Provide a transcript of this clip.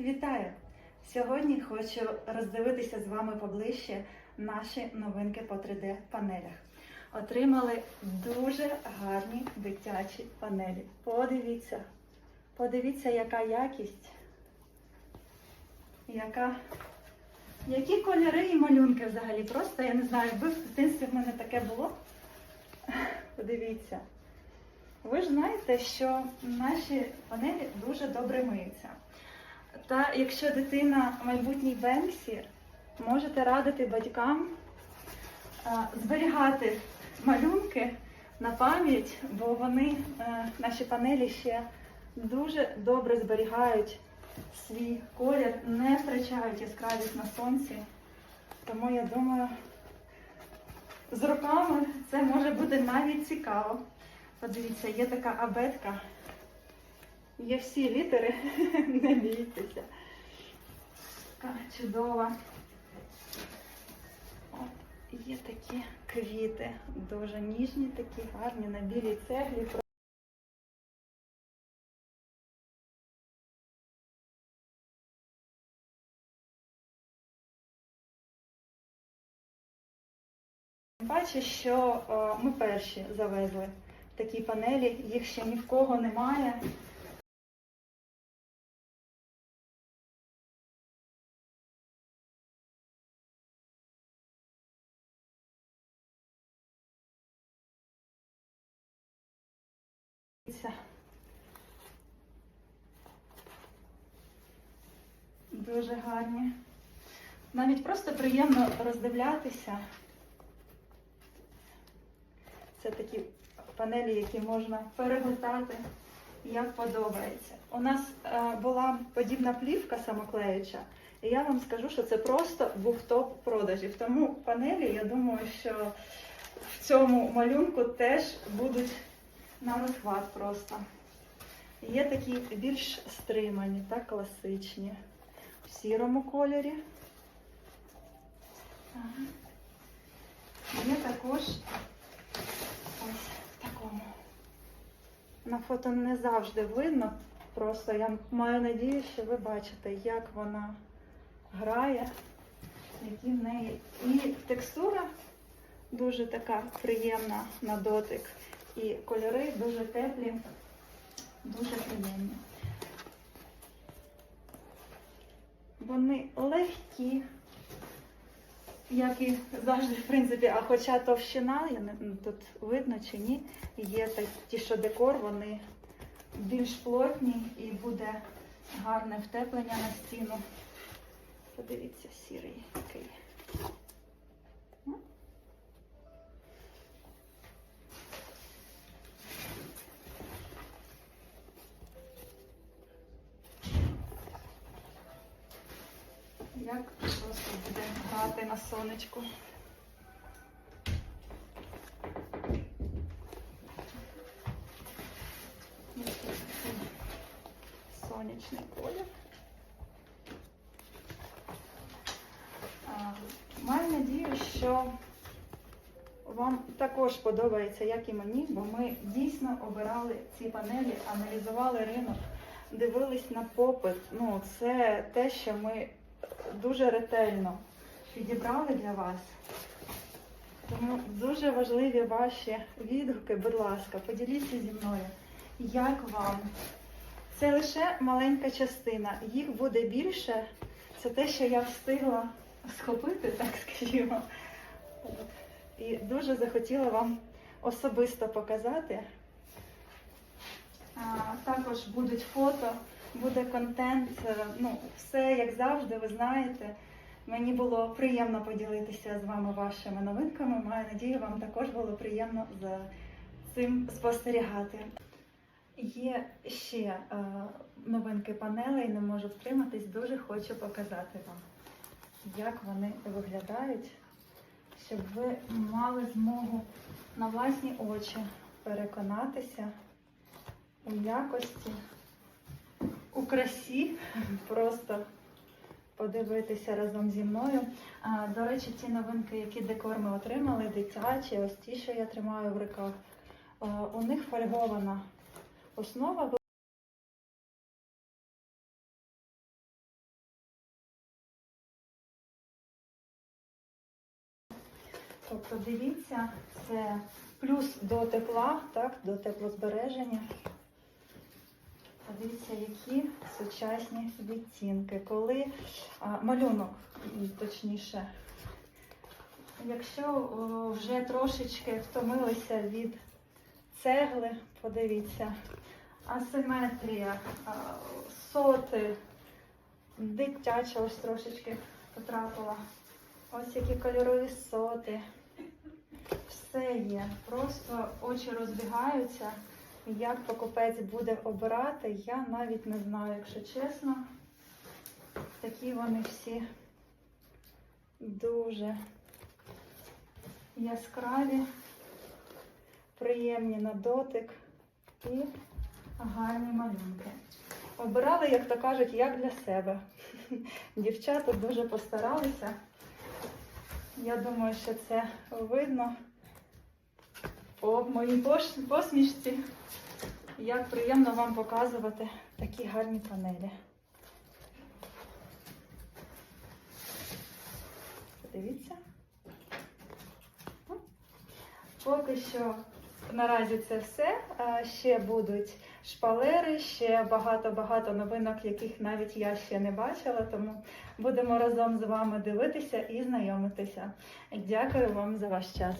Вітаю! Сьогодні хочу роздивитися з вами поближче наші новинки по 3D панелях. Отримали дуже гарні дитячі панелі. Подивіться, подивіться, яка якість, яка, які кольори і малюнки взагалі. Просто я не знаю, якби в дитинстві в мене таке було. Подивіться. Ви ж знаєте, що наші панелі дуже добре миються. Та якщо дитина майбутній Бенксі, можете радити батькам а, зберігати малюнки на пам'ять, бо вони, е, наші панелі ще дуже добре зберігають свій колір, не втрачають яскравість на сонці. Тому я думаю, з роками це може бути навіть цікаво. Подивіться, є така абетка. Є всі літери, не бійтеся. Така чудова. От, є такі квіти, дуже ніжні, такі гарні на білій цеглі. Бачу, що е, ми перші завезли такі панелі, їх ще ні в кого немає. Дуже гарні. Навіть просто приємно роздивлятися. Це такі панелі, які можна перегортати, як подобається. У нас е, була подібна плівка самоклеюча, і я вам скажу, що це просто був топ продажів. Тому панелі, я думаю, що в цьому малюнку теж будуть на розхват просто. Є такі більш стримані та класичні в сірому кольорі. Є також ось в такому. На фото не завжди видно. Просто я маю надію, що ви бачите, як вона грає, які в неї. І текстура дуже така приємна на дотик. І кольори дуже теплі, дуже приємні. Вони легкі, як і завжди, в принципі, а хоча товщина, я не ну, тут видно чи ні, є так- ті, що декор, вони більш плотні і буде гарне втеплення на стіну. Подивіться, сірий який. Ну. Як просто буде на сонечку. Сонячний колір. Маю надію, що вам також подобається, як і мені, бо ми дійсно обирали ці панелі, аналізували ринок, дивились на попит. Ну, це те, що ми дуже ретельно підібрали для вас. Тому дуже важливі ваші відгуки, будь ласка, поділіться зі мною, як вам. Це лише маленька частина, їх буде більше. Це те, що я встигла схопити, так скажімо. І дуже захотіла вам особисто показати. А, також будуть фото, буде контент, е, ну, все як завжди, ви знаєте. Мені було приємно поділитися з вами вашими новинками. Маю надію, вам також було приємно за цим спостерігати. Є ще е, новинки панелей, не можу втриматись, дуже хочу показати вам, як вони виглядають, щоб ви мали змогу на власні очі переконатися у якості, у красі, просто подивитися разом зі мною. До речі, ці новинки, які декор ми отримали, дитячі, ось ті, що я тримаю в руках, у них фольгована основа. Тобто дивіться, це плюс до тепла, так, до теплозбереження. Подивіться, які сучасні відтінки. Коли а, малюнок, точніше, якщо о, вже трошечки втомилися від цегли, подивіться, асиметрія, а, соти, дитяча ось трошечки потрапила. Ось які кольорові соти. Все є. Просто очі розбігаються. Як покупець буде обирати, я навіть не знаю, якщо чесно. Такі вони всі дуже яскраві, приємні на дотик і гарні малюнки. Обирали, як то кажуть, як для себе. Дівчата дуже постаралися. Я думаю, що це видно по моїй посмішці. Як приємно вам показувати такі гарні панелі. Подивіться. Поки що наразі це все. Ще будуть шпалери, ще багато-багато новинок, яких навіть я ще не бачила, тому будемо разом з вами дивитися і знайомитися. Дякую вам за ваш час.